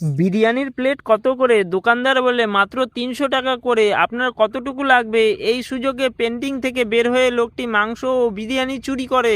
বিরিয়ানির প্লেট কত করে? দোকানদার বলে, মাত্র তিনশো টাকা করে। আপনার কতটুকু লাগবে? এই সুযোগে পেন্টিং থেকে বের হয়ে লোকটি মাংস ও বিরিয়ানি চুরি করে।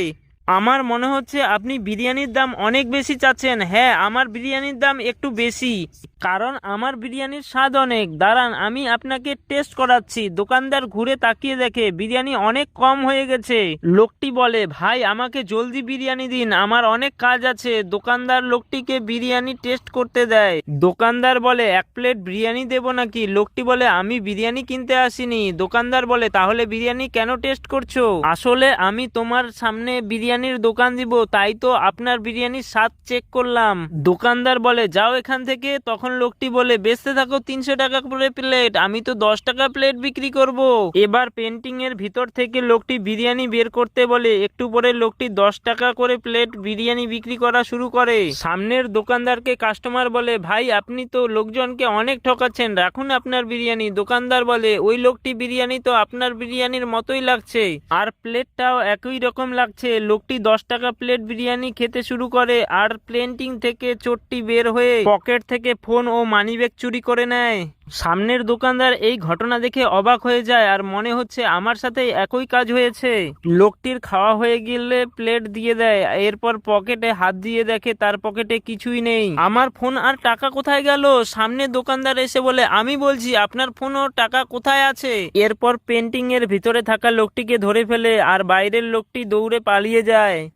আমার মনে হচ্ছে আপনি বিরিয়ানির দাম অনেক বেশি চাচ্ছেন। হ্যাঁ আমার বিরিয়ানির দাম একটু বেশি। কারণ আমার বিরিয়ানির স্বাদ অনেক। দাঁড়ান, আমি আপনাকে টেস্ট করাচ্ছি। দোকানদার ঘুরে তাকিয়ে দেখে বিরিয়ানি অনেক কম হয়ে গেছে। লোকটি বলে, ভাই, আমাকে জলদি বিরিয়ানি দিন। আমার অনেক কাজ আছে। দোকানদার লোকটিকে বিরিয়ানি টেস্ট করতে দেয়। দোকানদার বলে, এক প্লেট বিরিয়ানি দেবো নাকি? লোকটি বলে, আমি বিরিয়ানি কিনতে আসিনি। দোকানদার বলে, তাহলে বিরিয়ানি কেন টেস্ট করছ? আসলে আমি তোমার সামনে বিরিয়ানির দোকান দিব, তাই তো আপনার বিরিয়ানির স্বাদ চেক করলাম। দোকানদার বলে, যাও এখান থেকে। তখন লোকটি বলে, বেচতে থাকো তিনশো টাকা করে প্লেট আমি তো দশ টাকা প্লেট বিক্রি করব। এবার পেন্টিং এর ভিতর থেকে লোকটি বিরিয়ানি বের করতে বলে, একটু পরে লোকটি দশ টাকা করে প্লেট বিরিয়ানি বিক্রি করা শুরু করে। সামনের দোকানদারকে কাস্টমার বলে, ভাই, আপনি তো লোকজনকে অনেক ঠকাচ্ছেন, রাখুন আপনার বিরিয়ানি। দোকানদার বলে, ওই লোকটি বিরিয়ানি তো আপনার বিরিয়ানির মতোই লাগছে। আর প্লেটটাও একই রকম লাগছে। লোকটি দশ টাকা প্লেট বিরিয়ানি খেতে শুরু করে, আর প্লেন্টিং থেকে চোরটি বের হয়ে পকেট থেকে ফোন ও মানিব্যাগ চুরি করে নেয়। সামনের দোকানদার এই ঘটনা দেখে অবাক হয়ে যায় আর মনে হচ্ছে আমার সাথে একই কাজ হয়েছে। লোকটির খাওয়া হয়ে গেলে প্লেট দিয়ে দেয়, এরপর পকেটে হাত দিয়ে দেখে তার পকেটে কিছুই নেই। আমার ফোন আর টাকা কোথায় গেল? সামনে দোকানদার এসে বলে, আমি বলছি, আপনার ফোন ও টাকা কোথায় আছে? এরপর পেন্টিং এর ভিতরে থাকা লোকটিকে ধরে ফেলে আর বাইরের লোকটি দৌড়ে পালিয়ে যায়।